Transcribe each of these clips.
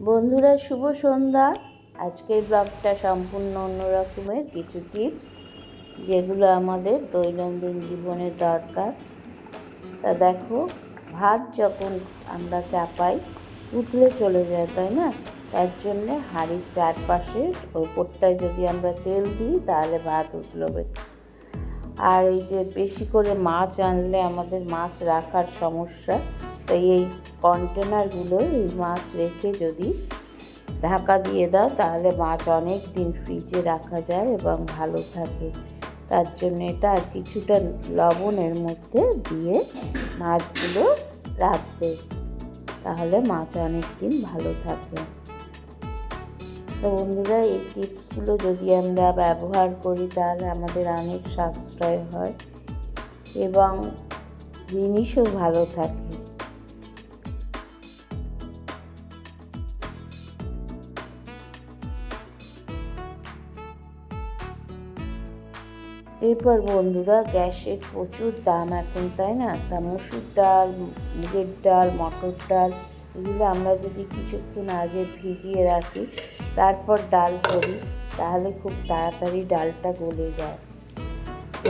বন্ধুরা, শুভ সন্ধ্যা। আজকের ব্লগটা সম্পূর্ণ অন্য রকমের কিছু টিপস, যেগুলো আমাদের দৈনন্দিন জীবনে দরকার। তা দেখো, ভাত যখন আমরা চাপাই, উতলে চলে যায়, তাই না? তার জন্যে হাঁড়ির চারপাশে ওপরটায় যদি আমরা তেল দিই, তাহলে ভাত উতলবে। আর এই যে বেশি করে মাছ আনলে আমাদের মাছ রাখার সমস্যা, তাই এই কন্টেনারগুলো এই মাছ রেখে যদি ঢাকা দিয়ে দাও, তাহলে মাছ অনেক দিন ফ্রিজে রাখা যায় এবং ভালো থাকে। তার জন্য এটা কিছুটা লবণের মধ্যে দিয়ে মাছগুলো রাখবে। তাহলে মাছ অনেক দিন ভালো থাকে। তো বন্ধুরা, এই টিপসগুলো যদি আমরা ব্যবহার করি, তাহলে আমাদের অনেক সাশ্রয় হয় এবং জিনিসও ভালো থাকে। এরপর বন্ধুরা গ্যাসের প্রচুর দাম এখন, তাই না? তা মসুর ডাল, মুগের ডাল, মটর ডাল, এগুলো আমরা যদি কিছুক্ষণ আগে ভিজিয়ে রাখি, তারপর ডাল করি, তাহলে খুব তাড়াতাড়ি ডালটা গলে যায়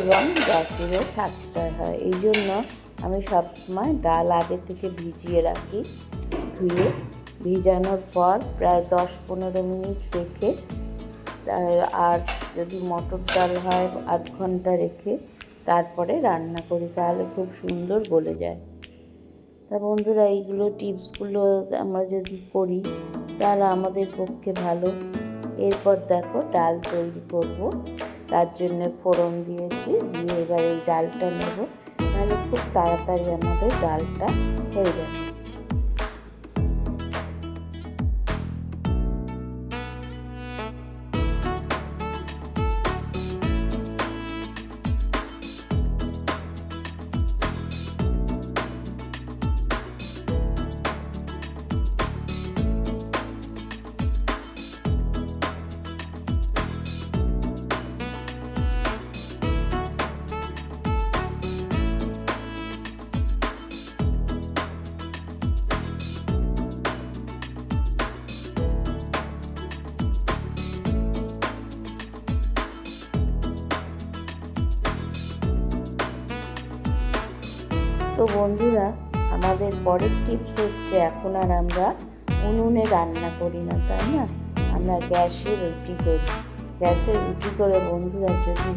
এবং গ্যাসেরও সাশ্রয় হয়। এই জন্য আমি সবসময় ডাল আগে থেকে ভিজিয়ে রাখি, ধুয়ে ভিজানোর পর প্রায় দশ পনেরো মিনিট রেখে আর যদি মটর ডাল হয় আধ ঘণ্টা রেখে তারপরে রান্না করি, তাহলে খুব সুন্দর গলে যায়। তা বন্ধুরা, এইগুলো টিপসগুলো আমরা যদি করি, তাহলে আমাদের পক্ষে ভালো। এরপর দেখো ডাল তৈরি করব, তার জন্য ফোড়ন দিয়েছি, দিয়ে এবার এই ডালটা নেব। তাহলে খুব তাড়াতাড়ি আমাদের ডালটা হয়ে যাবে। বন্ধুরা, আমাদের পরের টিপস হচ্ছে এখন আর আমরা উনুনে রান্না করি না, তাই না? আমরা গ্যাসে রুটি করি। গ্যাসে রুটি করে বন্ধুরা, যদি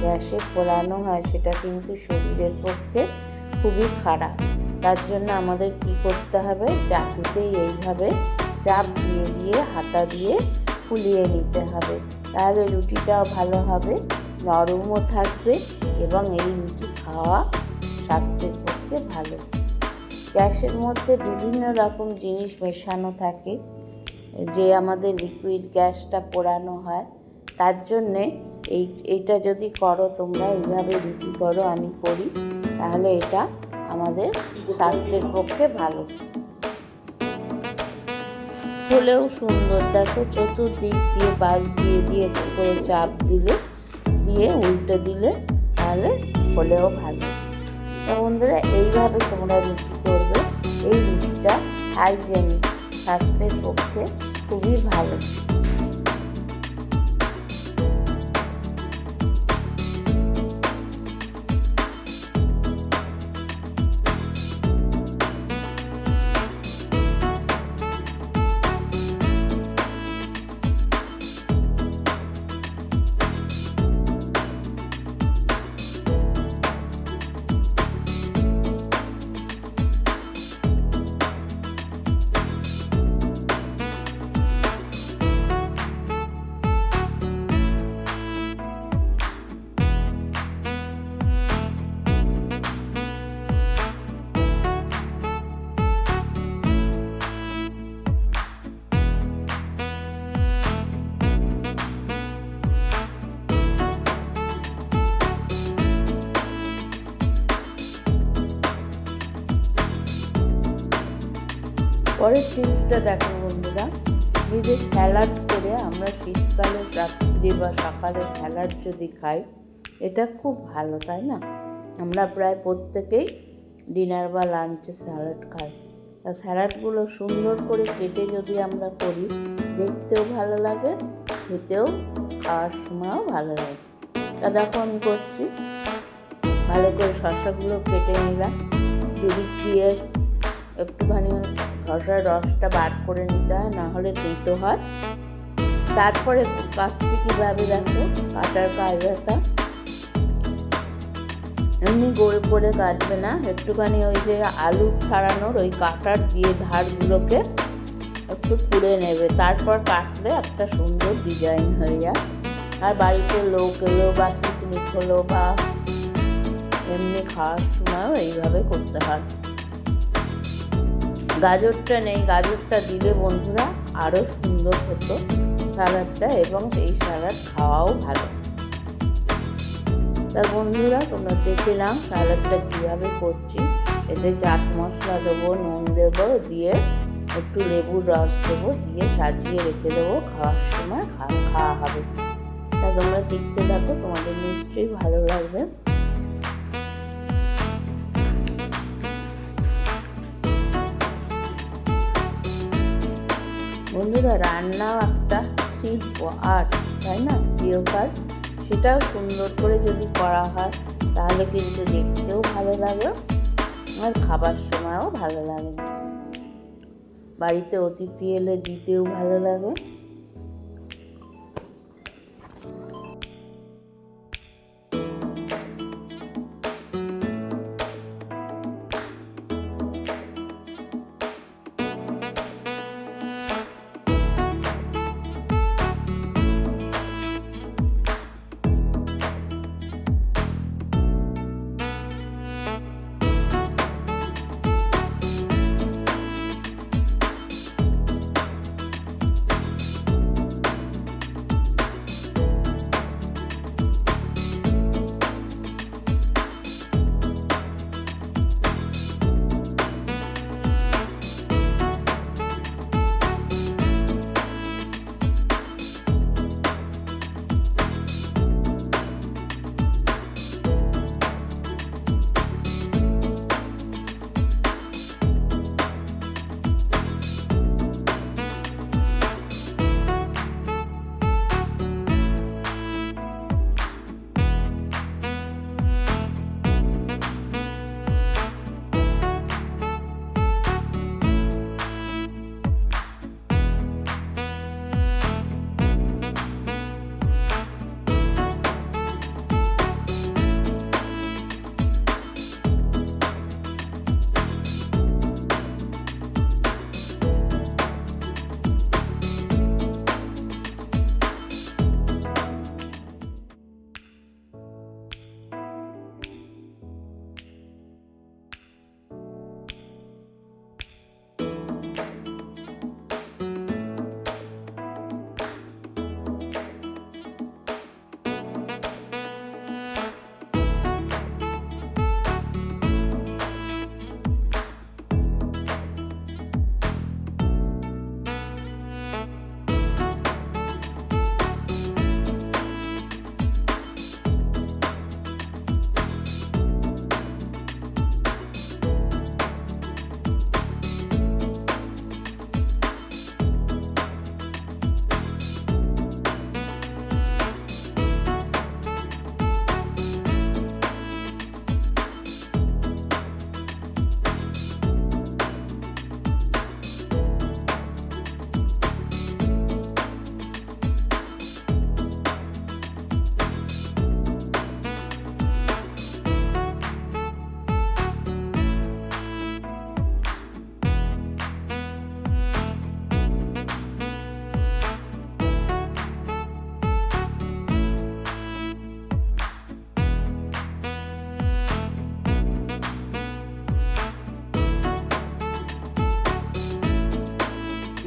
গ্যাসে পোড়ানো হয়, সেটা কিন্তু শরীরের পক্ষে খুবই খারাপ। তার জন্য আমাদের কি করতে হবে? চাটুতেই এইভাবে চাপ দিয়ে দিয়ে, হাতা দিয়ে ফুলিয়ে নিতে হবে। তাহলে রুটিটাও ভালো হবে, নরমও থাকবে এবং এই রুটি খাওয়া স্বাস্থ্যের পক্ষে ভালো। গ্যাসের মধ্যে বিভিন্ন রকম জিনিস মেশানো থাকে, যে আমাদের লিকুইড গ্যাসটা পোড়ানো হয়। তার জন্যে এই, এটা যদি করো, তোমরা এইভাবে রুটি করো, আমি করি, তাহলে এটা আমাদের স্বাস্থ্যের পক্ষে ভালো। হলেও সুন্দর, দেখো চতুর্দিক দিয়ে বাস দিয়ে দিয়ে করে চাপ দিলে, দিয়ে উল্টে দিলে, তাহলে হলেও ভালো। বন্ধুরা এইভাবে তোমরা রুটি করবে। এই রুটিটা হাইজেনিক স্বাস্থ্যের পক্ষে খুবই ভালো। পরের টিপসটা দেখো বন্ধুরা। এই যে স্যালাড করে আমরা শীতকালে রাত্রি বা সকালে স্যালাড যদি খাই, এটা খুব ভালো, তাই না? আমরা প্রায় প্রত্যেকেই ডিনার বা লাঞ্চে স্যালাড খাই। তা স্যালাডগুলো সুন্দর করে কেটে যদি আমরা করি, দেখতেও ভালো লাগে, খেতেও খাওয়ার সময়ও ভালো লাগে। তা দেখো আমি করছি। ভালো করে শসাগুলো কেটে নিলাম। যদি দিয়ে একটুখানি শসার রসটা বার করে নিতে হয়, না হলে তেতো হয়। তারপরে কাটছি কীভাবে দেখো? কাটার কায়দাটা। এমনি গোল করে কাটবে না। একটুখানি ওই যে আলু ছাড়ানোর ওই কাটার দিয়ে ধারগুলোকে একটু পুড়ে নেবে। তারপর কাটলে একটা সুন্দর ডিজাইন হয়ে যায়। আর বাড়িতে লোক এলো বা পিকনিক হলো বা এমনি খাওয়ার সময়ও এইভাবে করতে হয়। গাজরটা নেই, গাজরটা দিলে বন্ধুরা আরও সুন্দর হতো স্যালাডটা এবং এই স্যালাড খাওয়াও ভালো। তা বন্ধুরা, তোমরা দেখে নাও স্যালাডটা কীভাবে করছি। এতে চাট মশলা দেবো, নুন দেবো, দিয়ে একটু লেবুর রস দেবো, দিয়ে সাজিয়ে রেখে দেবো, খাওয়ার সময় খাওয়া হবে। তা তোমরা দেখতে থাকো, তোমাদের নিশ্চয়ই ভালো লাগবে। বন্ধুরা রান্না একটা শিল্প, আর্ট, তাই না? প্রিয় কাজ, সেটাও সুন্দর করে যদি করা হয়, তাহলে কিন্তু দেখতেও ভালো লাগে আর খাবার সময়ও ভালো লাগে। বাড়িতে অতিথি এলে দিতেও ভালো লাগে।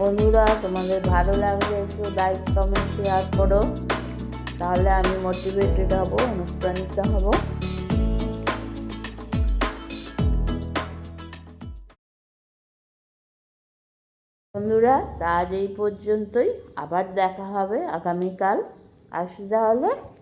বন্ধুরা, তোমাদের ভালো লাগলে একটু লাইক কমেন্ট শেয়ার করো। তাহলে আমি মোটিভেটেড হব, অনুপ্রাণিত হব। বন্ধুরা, আজ এই পর্যন্তই। আবার দেখা হবে আগামীকাল। আসি তাহলে।